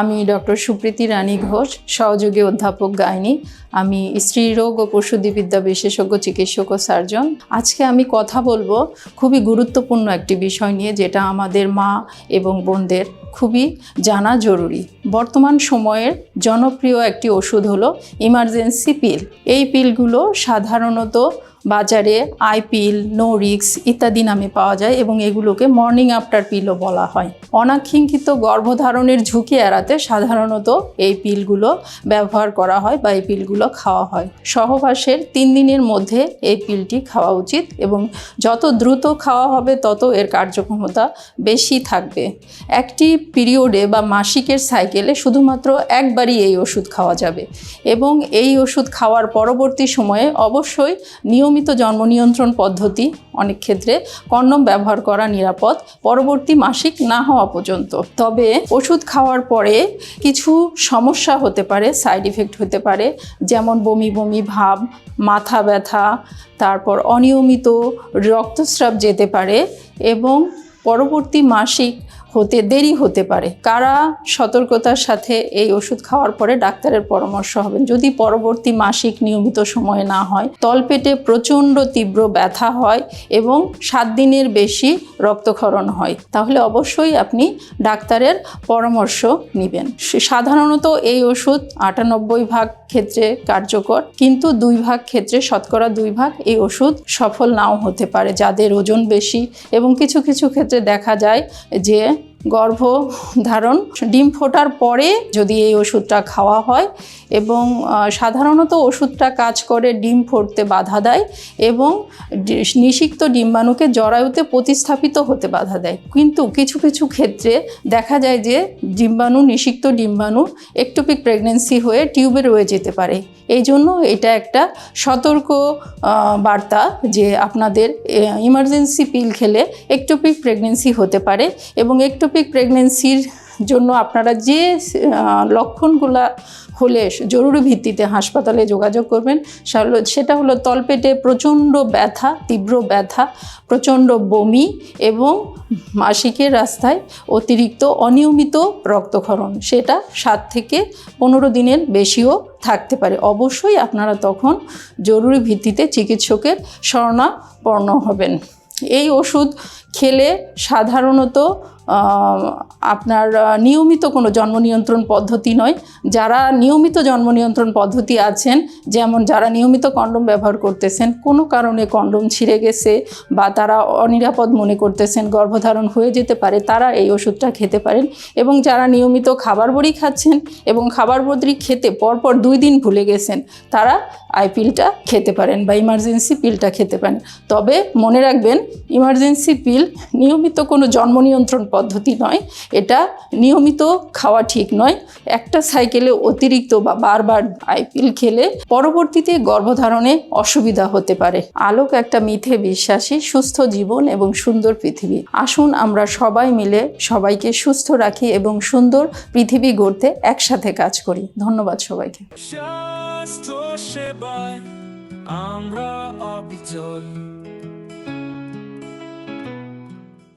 আমি ডক্টর সুপ্রীতি রানী ঘোষ, সহযোগী অধ্যাপক গাইনি। আমি স্ত্রীরোগ ও পশুদিবিদ্যা বিশেষজ্ঞ, চিকিৎসক ও সার্জন। আজকে আমি কথা বলব খুবই গুরুত্বপূর্ণ একটি বিষয় নিয়ে, যেটা আমাদের মা এবং বোনদের খুবই জানা জরুরি। বর্তমান সময়ের জনপ্রিয় একটি ওষুধ হলো ইমার্জেন্সি পিল। এই পিলগুলো সাধারণত বাজারে আই পিল নো রিক্স ইত্যাদি নামে পাওয়া যায় এবং এগুলোকে মর্নিং আফটার পিলও বলা হয়। অনাকাঙ্ক্ষিত গর্ভধারণের ঝুঁকি এড়াতে সাধারণত এই পিলগুলো ব্যবহার করা হয় বা এই পিলগুলো খাওয়া হয়। সহবাসের তিন দিনের মধ্যে এই পিলটি খাওয়া উচিত এবং যত দ্রুত খাওয়া হবে, তত এর কার্যক্ষমতা বেশি থাকবে। একটি পিরিয়ডে বা মাসিকের সাইকেলে শুধুমাত্র একবারই এই ওষুধ খাওয়া যাবে এবং এই ওষুধ খাওয়ার পরবর্তী সময়ে অবশ্যই নিয়মিত জন্ম নিয়ন্ত্রণ পদ্ধতি অনেক ক্ষেত্রে কন্ডম ব্যবহার করা নিরাপদ পরবর্তী মাসিক না হওয়া পর্যন্ত। তবে ওষুধ খাওয়ার পরে কিছু সমস্যা হতে পারে, সাইড ইফেক্ট হতে পারে, যেমন বমি বমি ভাব, মাথা ব্যথা, তারপর অনিয়মিত রক্তস্রাব যেতে পারে এবং পরবর্তী মাসিক হতে, দেরি হতে পারে। কারা সতর্কতার সাথে এই ওষুধ খাওয়ার পরে ডাক্তারের পরামর্শ হবেন? যদি পরবর্তী মাসিক নিয়মিত সময়ে না হয়, তলপেটে প্রচণ্ড তীব্র ব্যথা হয় এবং সাত দিনের বেশি রক্তক্ষরণ হয়, তাহলে অবশ্যই আপনি ডাক্তারের পরামর্শ নেবেন। সাধারণত এই ওষুধ আটানব্বই ভাগ ক্ষেত্রে কার্যকর, কিন্তু দুই ভাগ ক্ষেত্রে শতকরা দুই ভাগ এই ওষুধ সফল নাও হতে পারে, যাদের ওজন বেশি এবং কিছু কিছু ক্ষেত্রে দেখা যায় যে গর্ভ ধারণ ডিম ফোটার পরে যদি এই ওষুধটা খাওয়া হয় এবং সাধারণত ওষুধটা কাজ করে ডিম ফোটতে বাধা দেয় এবং নিষিক্ত ডিম্বাণুকে জরায়ুতে প্রতিস্থাপিত হতে বাধা দেয়। কিন্তু কিছু কিছু ক্ষেত্রে দেখা যায় যে ডিম্বাণু, নিষিক্ত ডিম্বাণু একটোপিক প্রেগনেন্সি হয়ে টিউবে রয়ে যেতে পারে। এই জন্য এটা একটা সতর্ক বার্তা যে আপনাদের ইমার্জেন্সি পিল খেলে একটোপিক প্রেগনেন্সি হতে পারে এবং একটোপিক প্রেগনেন্সির জন্য আপনারা যে লক্ষণগুলা হলে জরুরি ভিত্তিতে হাসপাতালে যোগাযোগ করবেন সেটা হলো- তলপেটে প্রচণ্ড ব্যথা, তীব্র ব্যথা, প্রচণ্ড বমি এবং মাসিকের রাস্তায় অতিরিক্ত অনিয়মিত রক্তক্ষরণ। সেটা সাত থেকে পনেরো দিনের বেশিও থাকতে পারে। অবশ্যই আপনারা তখন জরুরি ভিত্তিতে চিকিৎসকের শরণাপন্ন হবেন। এই ওষুধ খেলে সাধারণত আপনার নিয়মিত কোনো জন্ম নিয়ন্ত্রণ পদ্ধতি নয়। যারা নিয়মিত জন্ম নিয়ন্ত্রণ পদ্ধতি আছেন, যেমন যারা নিয়মিত কন্ডম ব্যবহার করতেছেন, কোনো কারণে কন্ডম ছিঁড়ে গেছে বা তারা অনিরাপদ মনে করতেছেন, গর্ভধারণ হয়ে যেতে পারে, তারা এই ওষুধটা খেতে পারেন। এবং যারা নিয়মিত খাবার বড়ি খাচ্ছেন এবং খাবার বড়ি খেতে পরপর দুই দিন ভুলে গেছেন, তারা আই পিলটা খেতে পারেন বা ইমার্জেন্সি পিলটা খেতে পারেন। তবে মনে রাখবেন, ইমার্জেন্সি পিল নিয়মিত কোনো জন্ম নিয়ন্ত্রণ পদ্ধতি নয়। এটা নিয়মিত খাওয়া ঠিক নয়। একটা সাইকেলে অতিরিক্ত বা বারবার আইপিল খেলে পরবর্তীতে গর্ভধারণে অসুবিধা হতে পারে। আলোক একটা মিথে বিশ্বাসী, সুস্থ জীবন এবং সুন্দর পৃথিবী। আসুন আমরা সবাই মিলে সবাইকে সুস্থ রাখি এবং সুন্দর পৃথিবী গড়তে একসাথে কাজ করি। ধন্যবাদ সবাইকে। আমরা অবিচল।